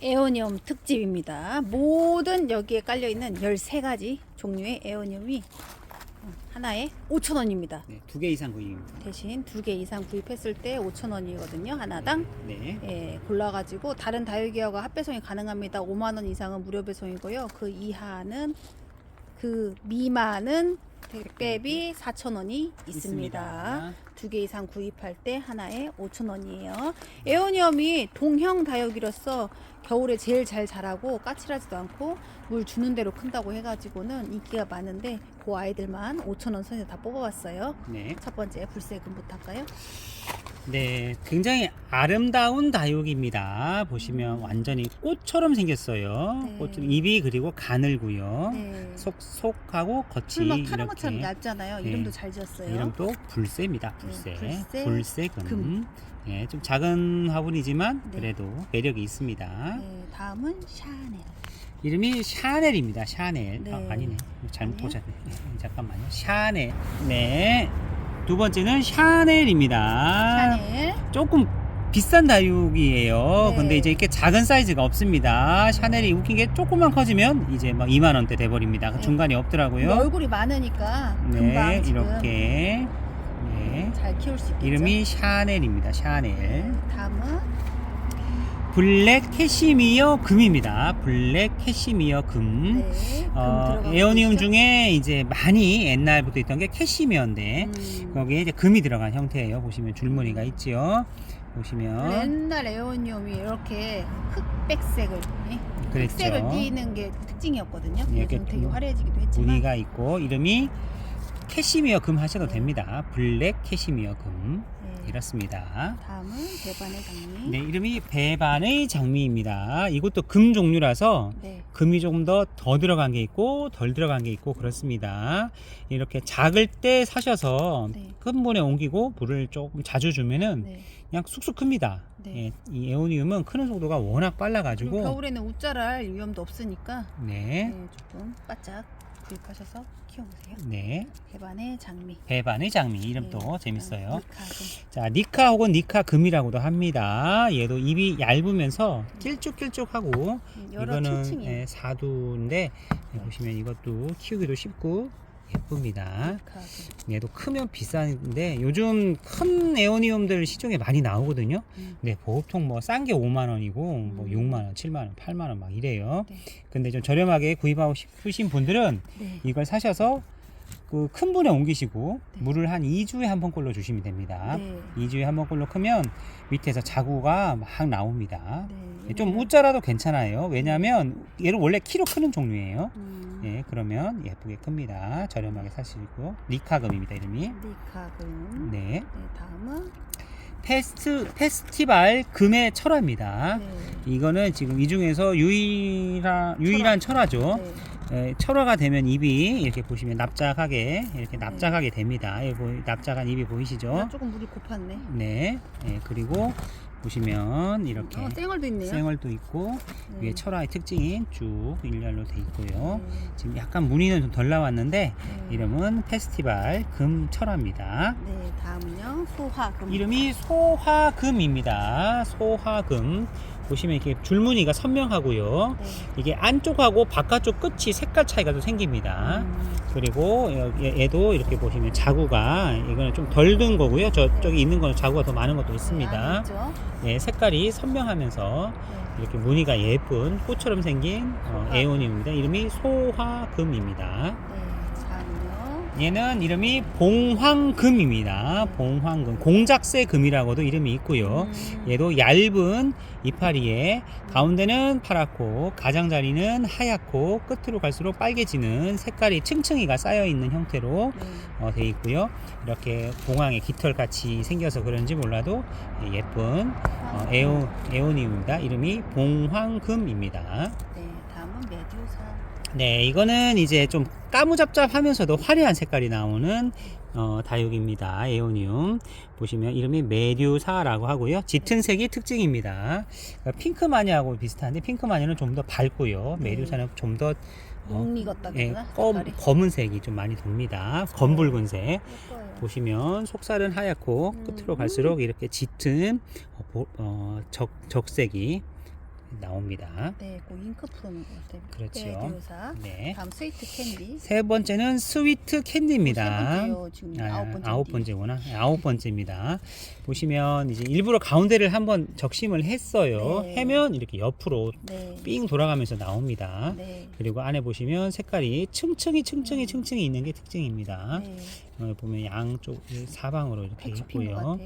에어니움 특집입니다. 모든 여기에 깔려있는 13가지 종류의 에어니움이 하나에 5,000원입니다. 네, 두 개 이상 구입입니다. 대신 두 개 이상 구입했을 때 5,000원이거든요. 하나당. 네. 예, 골라 가지고 다른 다육이하고 합배송이 가능합니다. 5만 원 이상은 무료 배송이고요. 그 이하는 그 미만은 택배비 4,000원이 있습니다. 있습니다. 두 개 이상 구입할 때 하나에 5,000원이에요. 에어니엄이 동형 다육이로서 겨울에 제일 잘 자라고 까칠하지도 않고 물 주는 대로 큰다고 해가지고는 인기가 많은데 그 아이들만 5,000원 선에서 다 뽑아봤어요. 네. 첫 번째 불새금부터 할까요? 네, 굉장히 아름다운 다육입니다. 보시면 완전히 꽃처럼 생겼어요. 네. 꽃 입이 그리고 가늘고요. 네. 속 속하고 겉이 풀막 타는 것처럼 이렇게 얇잖아요. 네. 이름도 잘 지었어요. 이름도 불새입니다. 불새. 네, 불새, 불새금. 금. 네, 좀 작은 화분이지만 네. 그래도 매력이 있습니다. 네, 다음은 샤넬. 이름이 샤넬입니다. 샤넬. 네. 아, 아니네. 잘못? 보셨네. 네, 잠깐만요. 샤넬. 네. 두 번째는 샤넬입니다. 샤넬. 조금 비싼 다육이에요. 네. 근데 이제 이렇게 작은 사이즈가 없습니다. 샤넬이 웃긴 게 조금만 커지면 이제 막 2만 원대 돼 버립니다. 그 네. 중간이 없더라고요. 얼굴이 많으니까 네, 금방 지금 이렇게. 네. 잘 키울 수 있겠죠. 이름이 샤넬입니다. 샤넬. 네, 다음은 블랙 캐시미어 금입니다. 블랙 캐시미어 금. 네, 금 어, 있죠? 중에 이제 많이 옛날부터 있던 게 캐시미어인데 음, 거기에 이제 금이 들어간 형태예요. 보시면 줄무늬가 있지요. 보시면 옛날 에어니움이 이렇게 흑백색을 예? 그랬죠. 흑색을 띠는 게 특징이었거든요. 예, 요즘 되게 뭐 화려해지기도 했지만 무늬가 있고 이름이 캐시미어 금 하셔도 네. 됩니다. 블랙 캐시미어 금 네, 이렇습니다. 다음은 대반의 장미. 네, 이름이 배반의 장미입니다. 이것도 금 종류라서 네. 금이 조금 더 더 들어간 게 있고 덜 들어간 게 있고 그렇습니다. 이렇게 작을 때 사셔서 네. 큰 물에 옮기고 물을 조금 자주 주면은 네. 그냥 쑥쑥 큽니다. 네. 예, 이 에오니움은 크는 속도가 워낙 빨라가지고 겨울에는 웃자랄 위험도 없으니까 네, 네, 조금 바짝 구입하셔서 키워보세요. 네, 대반의 장미. 배반의 장미 이름도 네, 재밌어요. 그다음 니카금. 자, 니카 혹은 니카 금이라고도 합니다. 얘도 입이 얇으면서 길쭉길쭉하고 음, 여러 이거는. 예, 사두인데 예, 보시면 이것도 키우기도 쉽고 예쁩니다. 얘도 크면 비싼데 요즘 큰 에어니움들 시중에 많이 나오거든요. 음. 네, 보통 뭐 싼 게 5만 원이고 뭐 음. 6만 원, 7만 원, 8만 원 막 이래요. 네. 근데 좀 저렴하게 구입하고 싶으신 분들은 네. 이걸 사셔서 그큰 분에 옮기시고 네. 물을 한 2주에 한 번꼴로 주시면 됩니다. 네. 2주에 한 번꼴로 크면 밑에서 자구가 막 나옵니다. 네. 좀 웃자라도 괜찮아요. 왜냐하면 얘를 원래 키로 크는 종류예요. 음. 예, 그러면 예쁘게 큽니다. 저렴하게 사시고 니카금입니다 이름이. 니카금. 네. 네, 다음은 페스트 페스티벌 금의 철화입니다. 네. 이거는 지금 이 중에서 유일한 유일한 철화 죠. 네. 예, 철화가 되면 입이 이렇게 보시면 납작하게 이렇게 납작하게 됩니다. 납작한 입이 보이시죠? 나 조금 물이 고팠네. 네, 예, 그리고 보시면 이렇게 어, 쌩얼도 있네요. 생얼도 있고 네. 위에 철화의 특징이 쭉 일렬로 돼 있고요. 네. 지금 약간 무늬는 좀 덜 나왔는데 네. 이름은 페스티벌 금 철화입니다. 네, 다음은요. 소화금. 이름이 소화금입니다. 소화금 보시면 이렇게 줄무늬가 선명하고요. 네. 이게 안쪽하고 바깥쪽 끝이 색깔 차이가 좀 생깁니다. 음, 그리고 얘- 얘도 이렇게 보시면 자구가 이거는 좀 덜 든 거고요. 저쪽에 있는 거는 자구가 더 많은 것도 네, 있습니다. 안에 있죠? 예, 색깔이 선명하면서 네. 이렇게 무늬가 예쁜 꽃처럼 생긴 어. 에오니움입니다. 이름이 소화금입니다. 네. 얘는 이름이 봉황금입니다. 네. 봉황금, 공작새 금이라고도 이름이 있고요. 음, 얘도 얇은 이파리에 가운데는 파랗고 가장자리는 하얗고 끝으로 갈수록 빨개지는 색깔이 층층이가 쌓여 있는 형태로 네. 어, 돼 있고요. 이렇게 봉황의 깃털 같이 생겨서 그런지 몰라도 예쁜 어, 에오 에오니움입니다. 이름이 봉황금입니다. 네, 다음은 메듀사. 네, 이거는 이제 좀 까무잡잡하면서도 화려한 색깔이 나오는 어, 다육입니다. 에오니움 보시면 이름이 메듀사라고 하고요. 짙은 색이 특징입니다. 그러니까 핑크 마니하고 비슷한데 핑크 마니는 좀 더 밝고요. 네. 메듀사는 좀더 어, 예? 검? 검은색이 좀 많이 돕니다. 검붉은색. 보시면 속살은 하얗고 음. 끝으로 갈수록 이렇게 짙은 어, 보- 어, 적, 적색이 나옵니다. 네, 그 잉크 푸는 거 같아요. 그렇죠. 메듀사. 네. 다음 스위트 캔디. 세 번째는 스위트 캔디입니다. 세 번째요. 지금 아, 아홉 번째. 아홉 번째구나. 네, 아홉 번째입니다. 보시면 이제 일부러 가운데를 한번 적심을 했어요. 네. 해면 이렇게 옆으로 네. 삥 돌아가면서 나옵니다. 네. 그리고 안에 보시면 색깔이 층층이 층층이 층층이 있는 게 특징입니다. 네. 어, 보면 양쪽 사방으로 이렇게 것 있고요.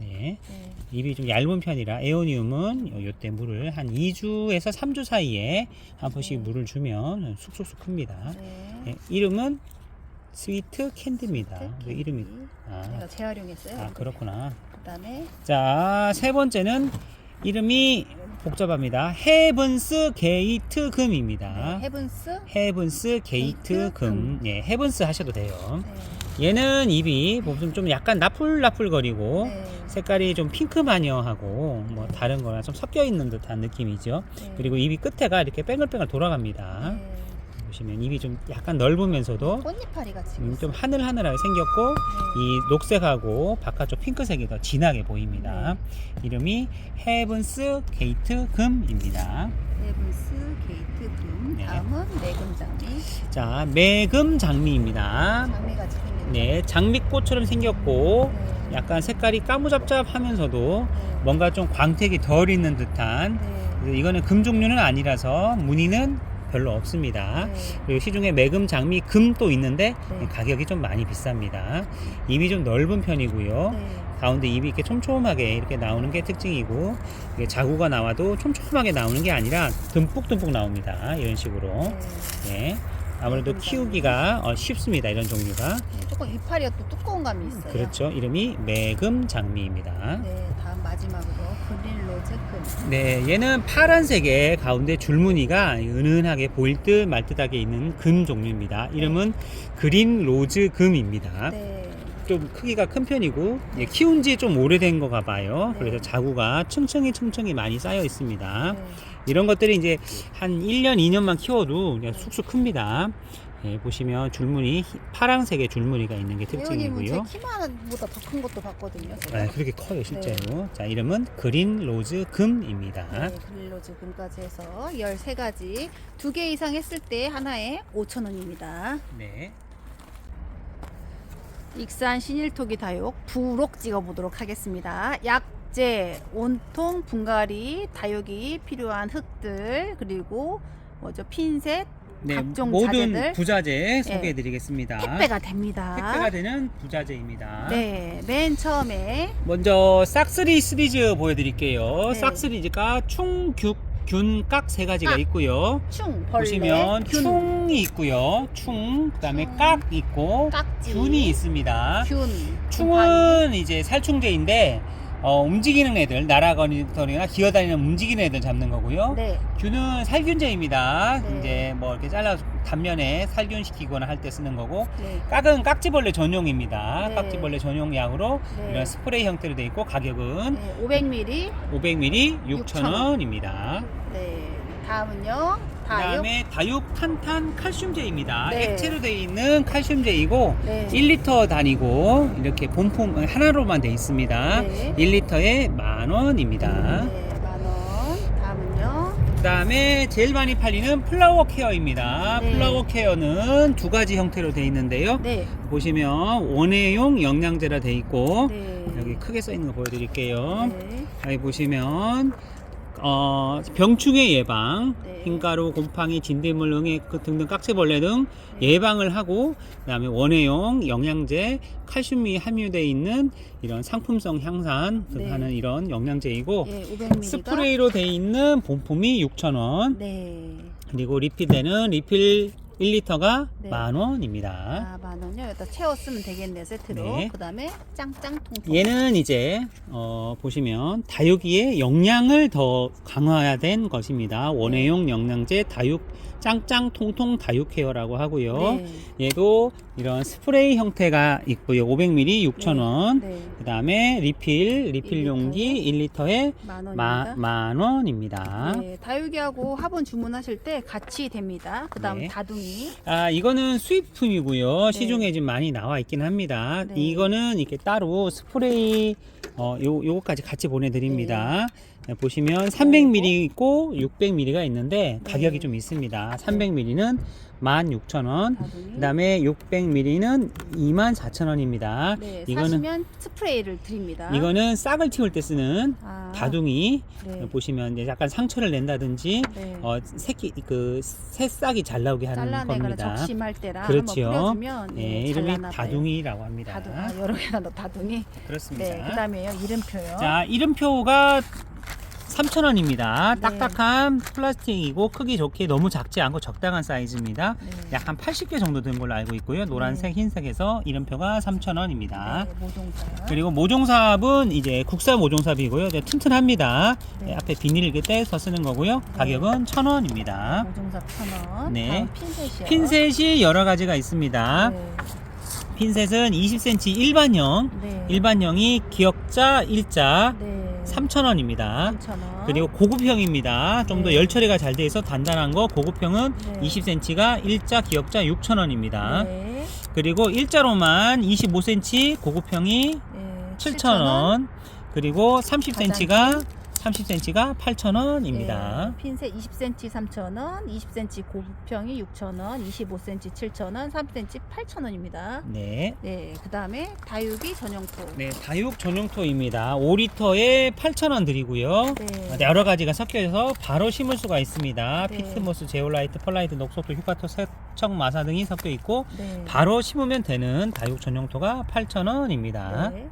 네. 네. 입이 좀 얇은 편이라 에오니움은 요때 물을 한 2주에서 3주 사이에 한 번씩 네. 물을 주면 쑥쑥쑥 큽니다. 네. 네, 이름은 스위트 캔디입니다. 그 이름이. 아, 제가 재활용했어요. 아 그렇구나. 그다음에 자, 세 번째는 이름이 복잡합니다. 헤븐스 게이트 금입니다. 네, 헤븐스. 헤븐스 게이트 게이트 금. 예, 헤븐스 하셔도 돼요. 네. 얘는 입이 보면 좀 약간 나풀나풀거리고 네. 색깔이 좀 핑크 마녀하고 뭐 다른 거랑 좀 섞여 있는 듯한 느낌이죠. 네. 그리고 입이 끝에가 이렇게 뺑글뺑글 돌아갑니다. 네. 보시면 입이 좀 약간 넓으면서도 꽃잎파리 같이. 음, 좀. 하늘하늘하게 생겼고 네. 이 녹색하고 바깥쪽 핑크색이 더 진하게 보입니다. 네. 이름이 헤븐스 게이트 금입니다. 헤븐스 게이트 금. 네. 다음은 매금 장미. 자, 매금 장미입니다. 장미같이 생긴. 네, 장미꽃처럼 생겼고 네. 약간 색깔이 까무잡잡하면서도 네. 뭔가 좀 광택이 덜 있는 듯한 네. 이거는 금 종류는 아니라서 무늬는 별로 없습니다. 네. 그리고 시중에 매금 장미 금또 있는데 네. 가격이 좀 많이 비쌉니다. 입이 좀 넓은 편이고요. 네. 가운데 입이 이렇게 촘촘하게 이렇게 나오는 게 특징이고 이게 자구가 나와도 촘촘하게 나오는 게 아니라 듬뿍듬뿍 나옵니다. 이런 식으로. 네. 예. 아무래도. 키우기가 어, 쉽습니다. 이런 종류가. 네, 조금 이파리가 또 두꺼운 감이 있어요. 그렇죠. 이름이 매금 장미입니다. 네, 다음 마지막으로 그린 로즈 금. 네, 얘는 파란색의 가운데 줄무늬가 은은하게 보일 듯 말 듯하게 있는 금 종류입니다. 이름은 그린 로즈 금입니다. 네. 좀 크기가 큰 편이고 예, 키운 지 좀 오래된 거가 봐요. 네. 그래서 자구가 층층이 층층이 많이 쌓여 있습니다. 네. 이런 것들이 이제 한 1년, 2년만 키워도 그냥 쑥쑥 큽니다. 예, 보시면 줄무늬 희- 파란색의 줄무늬가 있는 게 회원님은 특징이고요. 제 키만보다 더 큰 것도 봤거든요. 제가. 아, 그렇게 커요, 실제로. 자, 이름은 그린 로즈 금입니다. 네, 그린 로즈 금까지 해서 13가지 두 개 이상 했을 때 하나에 5,000원입니다. 네. 익산 신일토기 다육 부록 찍어보도록 하겠습니다. 약 재, 온통, 분갈이, 다육이 필요한 흙들 그리고 뭐죠 핀셋, 네, 각종 모든 자재들. 부자재 소개해 드리겠습니다. 택배가 됩니다. 택배가 되는 부자재입니다. 네, 맨 처음에 먼저 싹쓰리 시리즈 보여드릴게요. 네. 싹쓰리즈가 충, 균, 균깍 세 가지가 깍. 있고요. 충, 벌레, 보시면 균, 충이 있고요. 충, 그다음에 충, 깍 있고 깍지, 균이 있습니다. 균, 충은 이제 살충제인데 어, 움직이는 애들, 날아다니거나 기어다니는 움직이는 애들 잡는 거고요. 네, 균은 살균제입니다. 네. 이제 뭐 이렇게 잘라 단면에 살균시키거나 할 때 쓰는 거고 네, 깍은 깍지벌레 전용입니다. 네. 깍지벌레 전용 약으로 네. 이런 스프레이 형태로 되어 있고 가격은 네, 500ml. 500ml 6,000원. 6,000원입니다. 네, 다음은요. 그 다육. 탄탄 칼슘제입니다. 네. 액체로 되어 있는 칼슘제이고 네. 1리터 단위고 이렇게 본품 하나로만 되어 있습니다. 네. 1리터에 만 원입니다. 네, 만 원. 다음은요. 그 다음에 제일 많이 팔리는 플라워 케어입니다. 네. 플라워 케어는 두 가지 형태로 되어 있는데요. 네. 보시면 원예용 영양제라 되어 있고 네. 여기 크게 써 있는 거 보여드릴게요. 네. 여기 보시면 어, 병충해 예방, 네. 흰가루, 곰팡이, 진딧물, 응애 그 등등 깍지벌레 등 네. 예방을 하고 그다음에 원예용 영양제, 칼슘이 함유되어 있는 이런 상품성 등 네. 하는 이런 영양제이고 예, 500ml가 스프레이로 되어 있는 본품이 6,000원 네. 그리고 리필되는 리필 1리터가 네. 만 원입니다. 아, 만 원요. 여기다 채워 쓰면 되겠네, 세트로. 네. 그다음에 짱짱 통통. 얘는 이제 어, 보시면 다육이의 영양을 더 강화된 것입니다. 원예용 영양제 다육 짱짱 통통 다육 케어라고 하고요. 네. 얘도 이런 스프레이 형태가 있고요. 500ml 6,000원. 네. 그다음에 리필 리필 용기 1리터에 만 원입니다. 마, 만 원입니다. 네, 다육이하고 화분 주문하실 때 같이 됩니다. 그다음 네. 다둥이. 아, 이거는 수입품이고요. 네. 시중에 지금 많이 나와 있긴 합니다. 네. 이거는 이렇게 따로 스프레이, 어, 요, 요거까지 같이 보내드립니다. 네, 보시면 300ml 있고 600ml가 있는데 가격이 네. 좀 있습니다. 300ml는 16,000원. 다둥이. 그다음에 600ml는 24,000원입니다. 네, 이거는 스프레이를 드립니다. 이거는 싹을 틔울 때 쓰는 아, 다둥이 네. 보시면 이제 약간 상처를 낸다든지 네. 어, 새끼 그 새싹이 잘 나오게 하는 겁니다. 적심할 때랑. 한번 뿌려주면 예, 네, 이름이 나나. 다둥이라고 합니다. 다둥 아, 여러 개나 넣 다둥이. 그렇습니다. 네, 그다음에요 이름표요. 자, 이름표가 3,000원입니다. 네. 딱딱한 플라스틱이고 크기 좋게 너무 작지 않고 적당한 사이즈입니다. 네. 약 한 80개 정도 된 걸로 알고 있고요. 노란색, 흰색에서 이름표가 3,000원입니다. 네, 모종사요. 그리고 모종삽은 이제 국산 모종삽이고요. 튼튼합니다. 네. 네, 앞에 비닐 이렇게 떼서 쓰는 거고요. 가격은 1,000원입니다. 모종사 천 원. 네. 다음 핀셋이요. 핀셋이 여러 가지가 있습니다. 네. 핀셋은 20cm 일반형, 네. 일반형이 기역자, 일자 네. 3,000원입니다. 3,000원. 그리고 고급형입니다. 좀더 네. 열 처리가 잘 돼 있어 단단한 거 고급형은 네. 20cm가 일자 기역자 6,000원입니다. 네. 그리고 일자로만 25cm 고급형이 네. 7,000원. 그리고 30cm가 30cm가 8,000원입니다. 네, 핀셋 20cm 3,000원, 20cm 고급형이 6,000원, 25cm 7,000원, 3cm 8,000원입니다. 네. 네, 그 다음에 다육이 전용토. 네, 다육 전용토입니다. 5리터에 8,000원 드리고요. 네. 여러 가지가 섞여서 바로 심을 수가 있습니다. 네. 피트모스, 제올라이트, 펄라이트, 녹소토, 휴가토, 세척, 마사 등이 섞여 있고 네. 바로 심으면 되는 다육 전용토가 8,000원입니다. 네.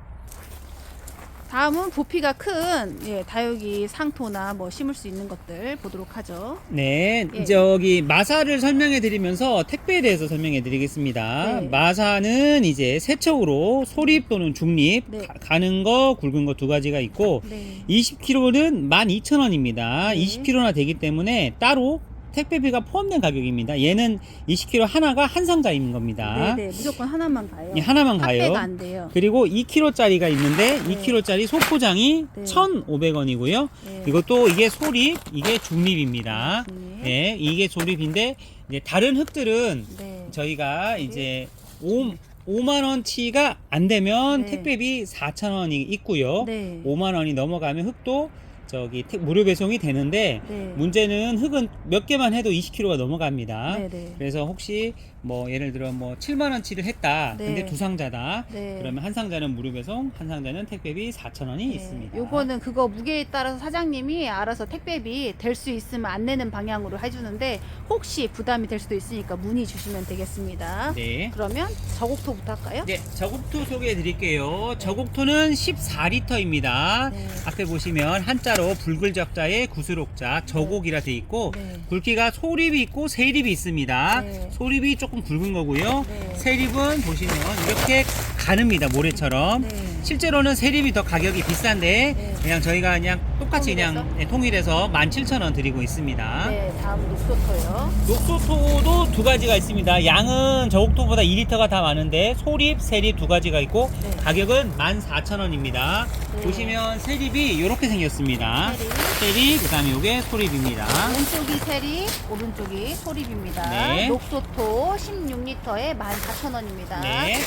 다음은 부피가 큰 예, 다육이 상토나 뭐 심을 수 있는 것들 보도록 하죠. 네, 예. 저기 마사를 설명해 드리면서 택배에 대해서 설명해 드리겠습니다. 네. 마사는 이제 세척으로 소립 또는 중립 네. 가, 가는 거, 굵은 거 두 가지가 있고 네. 20kg는 12,000원입니다. 네. 20kg나 되기 때문에 따로 택배비가 포함된 가격입니다. 얘는 20kg 하나가 한 상자인 겁니다. 네, 네, 무조건 하나만 가요. 이 하나만 가요. 합배가 안 돼요. 그리고 2kg짜리가 있는데 네. 2kg짜리 소포장이 네. 1,500원이고요. 네. 이것도 이게 소립, 이게 중립입니다. 중립. 네, 이게 조립인데 이제 다른 흙들은 네. 저희가 이제 5, 5만 원치가 안 되면 네. 택배비 4천 원이 있고요. 네. 5만 원이 넘어가면 흙도 저기 택- 무료 배송이 되는데 네. 문제는 흙은 몇 개만 해도 20kg가 넘어갑니다. 네, 네. 그래서 혹시 뭐 예를 들어 뭐 7만 원치를 했다. 네. 근데 두 상자다. 네. 그러면 한 상자는 무료 배송, 한 상자는 택배비 4천 원이 네, 있습니다. 요거는 그거 무게에 따라서 사장님이 알아서 택배비 될 수 있으면 안 내는 방향으로 해주는데 혹시 부담이 될 수도 있으니까 문의 주시면 되겠습니다. 네. 그러면 저곡토부터 할까요? 네, 저곡토 소개해 드릴게요. 저곡토는 14리터입니다. 네. 앞에 보시면 한자로 붉을 적자에 구슬옥자 저곡이라 돼 있고 네. 굵기가 소립이 있고 세립이 있습니다. 네. 소립이 조금 굵은 거고요. 네. 세립은 보시면 이렇게 가릅니다. 모래처럼. 네. 실제로는 세립이 더 가격이 비싼데 네. 그냥 저희가 그냥 똑같이 통일해서? 그냥 네, 통일해서 17,000원 드리고 있습니다. 네, 다음 녹소토요. 녹소토도 두 가지가 있습니다. 양은 저옥토보다 2리터가 다 많은데 소립, 세립 두 가지가 있고 네. 가격은 14,000원입니다. 네. 보시면 세립이 이렇게 생겼습니다. 세립. 세립, 그 다음에 이게 소립입니다. 왼쪽이 세립, 오른쪽이 소립입니다. 네. 녹소토 16리터에 14,000원입니다. 네.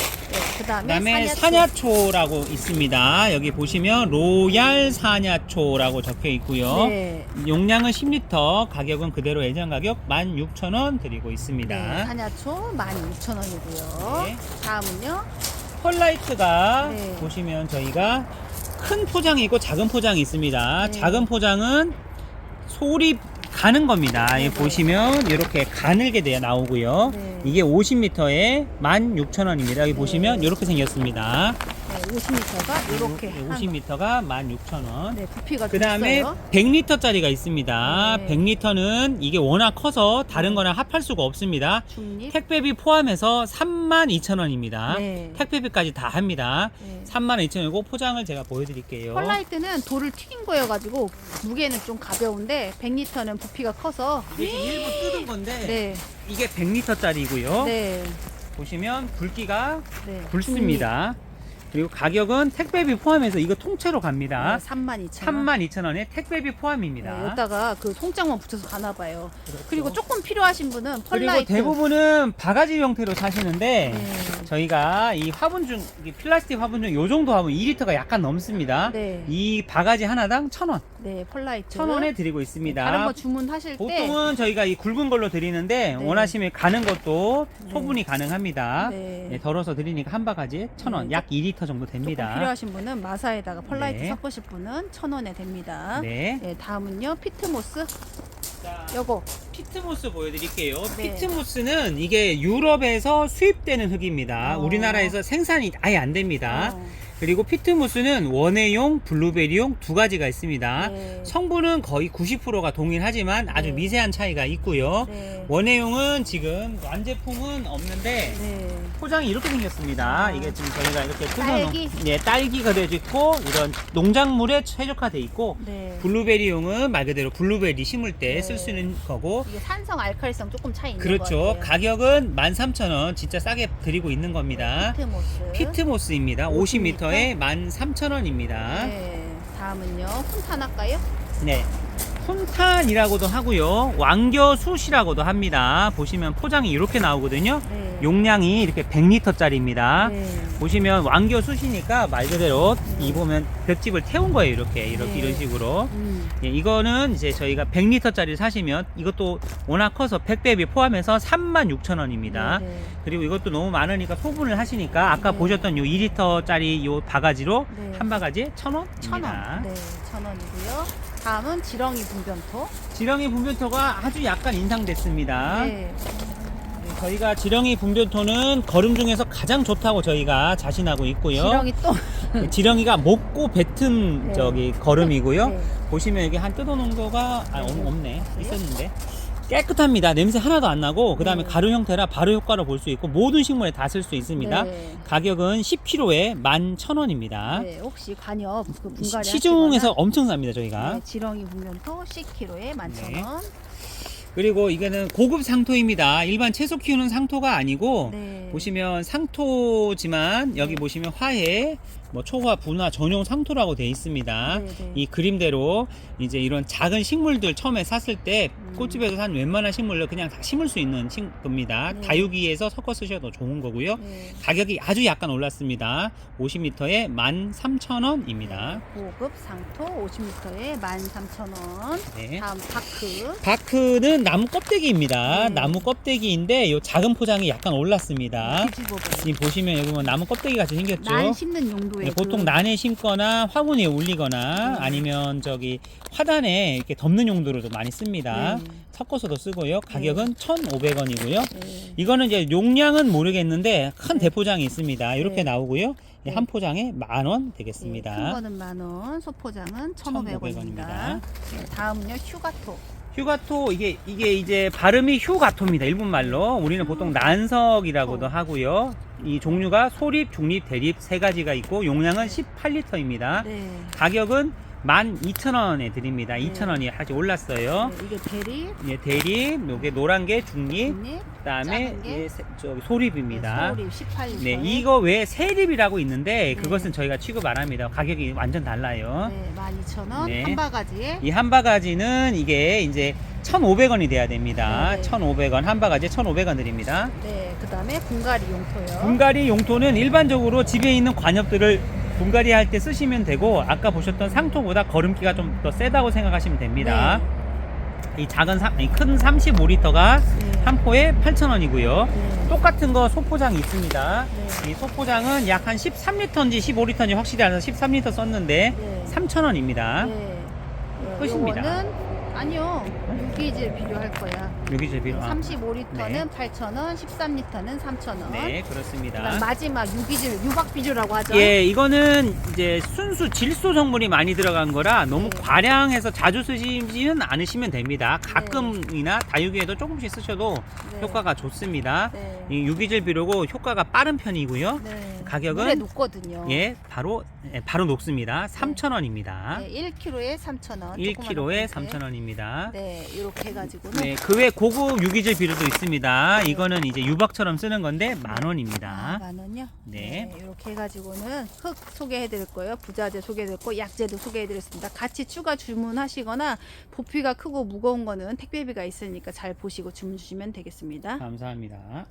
그 다음에 그 다음에 사냐초. 사냐초라고 있습니다. 여기 보시면 로얄 사냐초 라고 적혀 있고요. 네. 용량은 10리터, 가격은 그대로 예전 가격 16,000원 드리고 네, 있습니다. 사냐초 12,000원이고요. 네. 다음은요. 펄라이트가 네. 보시면 저희가 큰 포장이 있고 작은 포장이 있습니다. 네. 작은 포장은 소립 가는 겁니다. 네, 여기 네. 보시면 이렇게 가늘게 되어 나오고요. 네. 이게 50m에 16,000원입니다. 여기 네. 보시면 이렇게 생겼습니다. 네, 50m가 이렇게 한 50m가 16,000원. 네, 부피가 그좀 다음에 있어요. 100리터짜리가 있습니다. 네. 100리터는 이게 워낙 커서 다른 거랑 합할 수가 없습니다. 중립. 택배비 포함해서 32,000원입니다. 네. 택배비까지 다 합니다. 네. 32,000원이고 포장을 제가 보여드릴게요. 펄라이트는 돌을 튀긴 거여가지고 무게는 좀 가벼운데 100리터는 부피가 커서 이게 지금 일부 뜯은 건데 네, 이게 100리터짜리고요. 네, 보시면 굵기가 네. 굵습니다. 그리고 가격은 택배비 포함해서 이거 통째로 갑니다. 네, 32,000원. 32,000원에 택배비 포함입니다. 네, 여기다가 그 통장만 붙여서 가나 봐요. 그렇죠. 그리고 조금 필요하신 분은 그리고 펄라이트. 대부분은 바가지 형태로 사시는데 네. 저희가 이 화분 중, 이 플라스틱 화분 중 요 정도 화분 2리터가 약간 넘습니다. 네. 이 바가지 하나당 1,000원. 네, 펄라이트. 천 원에 드리고 있습니다. 다른 거 주문하실 때 보통은 저희가 이 굵은 걸로 드리는데 네. 원하시면 가는 것도 네. 소분이 가능합니다. 네. 네, 덜어서 드리니까 한 바가지 천 원, 네, 약 2리터 정도 됩니다. 필요하신 분은 마사에다가 펄라이트 네. 섞으실 분은 천 원에 됩니다. 네. 네, 다음은요 피트모스. 자, 요거 피트모스 보여드릴게요. 네. 피트모스는 이게 유럽에서 수입되는 흙입니다. 어. 우리나라에서 생산이 아예 안 됩니다. 어, 그리고 피트모스는 원예용, 블루베리용 두 가지가 있습니다. 네. 성분은 거의 90%가 동일하지만 아주 네. 미세한 차이가 있고요. 네. 원예용은 지금 완제품은 없는데 네. 포장이 이렇게 생겼습니다. 아. 이게 지금 저희가 이렇게? 뜯어놓은 네, 딸기 그려져 있고 이런 농작물에 최적화돼 있고 네. 블루베리용은 말 그대로 블루베리 심을 때 네. 쓸수 있는 거고 이게 산성 알칼리성 조금 차이 있는 그렇죠. 것 같아요. 가격은 13,000원 진짜 싸게 드리고 있는 겁니다. 피트모스. 피트모스입니다. 50m 에 13,000원입니다. 네. 다음은요 할까요? 네. 훈탄이라고도 하고요. 왕겨숯이라고도 합니다. 보시면 포장이 이렇게 나오거든요. 네. 용량이 이렇게 100리터짜리입니다. 네. 보시면 왕겨숯이니까 말 그대로 이 보면 볏집을 태운 거예요. 이렇게 이렇게 네. 이런 식으로. 음. 예, 이거는 이제 저희가 100리터짜리 사시면 이것도 워낙 커서 100배비 포함해서 36,000원입니다. 네, 네. 그리고 이것도 너무 많으니까 소분을 하시니까 아까 네. 보셨던 요 2리터짜리 요 바가지로 네. 한 바가지 1,000원입니다. 천 원. 네, 천 원이고요. 다음은 지렁이 분변토. 지렁이 분변토가 아주 약간 인상됐습니다. 네. 네, 저희가 지렁이 분변토는 거름 중에서 가장 좋다고 저희가 자신하고 있고요. 지렁이 또. 네, 지렁이가 먹고 뱉은 네. 저기 거름이고요. 네. 보시면 여기 한 뜯어놓은 거가 아, 없- 네. 없네 네. 있었는데 깨끗합니다. 냄새 하나도 안 나고 그 다음에 네. 가루 형태라 바로 효과를 볼수 있고 모든 식물에 다 쓸 수 있습니다. 네. 가격은 10kg에 11,000원입니다. 네, 혹시 관엽 그 분갈이 시중에서 엄청 쌉니다 저희가. 네, 지렁이 분변토 10kg에 11,000원. 그리고 이거는 고급 상토입니다. 일반 채소 키우는 상토가 아니고 네. 보시면 상토지만 여기 네. 보시면 화해, 뭐 초화, 분화 전용 상토라고 되어 있습니다. 네, 네. 이 그림대로 이제 이런 작은 식물들 처음에 샀을 때 음. 꽃집에서 산 웬만한 식물을 그냥 다 심을 수 있는 식- 겁니다. 네. 다육이에서 섞어 쓰셔도 좋은 거고요. 네. 가격이 아주 약간 올랐습니다. 50m에 13,000원입니다. 고급 상토 50m에 13,000원. 네. 다음 바크. 바크는 나무 껍데기입니다. 네. 나무 껍데기인데 이 작은 포장이 약간 올랐습니다. 뒤집어봐요. 지금 보시면 여기 보면 나무 껍데기 같이 생겼죠. 난 심는 용도의 네, 보통 그- 난에 심거나 화분에 올리거나 네. 아니면 저기 화단에 이렇게 덮는 용도로도 많이 씁니다. 네. 섞어서도 쓰고요. 가격은 1,500원이고요. 네. 이거는 이제 용량은 모르겠는데 큰 네. 대포장이 있습니다. 이렇게 네. 나오고요. 네. 한 포장에 만원 네, 되겠습니다. 큰 거는 만 원, 소포장은 1,500원입니다. 네, 다음은요 휴가토. 휴가토 이게 이게 이제 발음이 휴가토입니다. 일본 말로 우리는 보통 난석이라고도 어. 하고요. 이 종류가 소립, 중립, 대립 세 가지가 있고 용량은 18리터입니다. 네. 가격은 12,000원에 드립니다. 네. 2,000원이 아직 올랐어요. 네, 이게 대립, 예, 대립, 요게 노란 게 중립, 중립, 그다음에 게? 예, 세- 저기 소립입니다. 소립 18리터. 네, 이거 외에 세립이라고 있는데 네. 그것은 저희가 취급 안 합니다. 가격이 완전 달라요. 네, 12,000원 네. 한 바가지에 이 한 바가지는 이게 이제 1,500원이 돼야 됩니다. 네. 1,500원 한 바가지에 1,500원 드립니다. 네, 그다음에 분갈이 용토요. 분갈이 용토는 일반적으로 집에 있는 관엽들을 분갈이 할 때 쓰시면 되고 아까 보셨던 상토보다 걸음기가 좀 더 세다고 생각하시면 됩니다. 이 작은 사- 이큰 35리터가 네. 한 포에 8,000원이고요. 네. 똑같은 거 소포장이 있습니다. 네. 이 소포장은 약 한 13리터인지 15리터인지 확실히 안 해서 13리터 썼는데 네. 3,000원입니다. 네. 끝입니다. 요거는 아니요. 유기질 필요할 거야. 여기 제 비로. 아, 35리터는 네. 8,000원, 13리터는 3,000원. 네, 그다음 그렇습니다. 마지막 유기질, 유박비주라고 하죠. 예, 이거는 이제 순수 질소 성분이 많이 들어간 거라 너무 네. 과량해서 자주 쓰시지는 않으시면 됩니다. 가끔이나 다육이에도 조금씩 쓰셔도 네. 효과가 좋습니다. 네. 이 유기질 비료고 효과가 빠른 편이고요. 네. 가격은? 물에 녹거든요. 예, 바로 예, 바로 녹습니다. 3,000원입니다. 네, 1kg에 3,000원. 1kg에 3,000원입니다. 네, 이렇게 해 가지고는 네, 그 외 고급 유기질 비료도 있습니다. 이거는 이제 유박처럼 쓰는 건데 만 아, 원입니다. 만 원요? 네. 이렇게 해 가지고는 흙 소개해 드릴 거예요. 부자재 소개해드릴 거, 약재도 소개해 드렸습니다. 같이 추가 주문하시거나 부피가 크고 무거운 거는 택배비가 있으니까 잘 보시고 주문 주시면 되겠습니다. 감사합니다.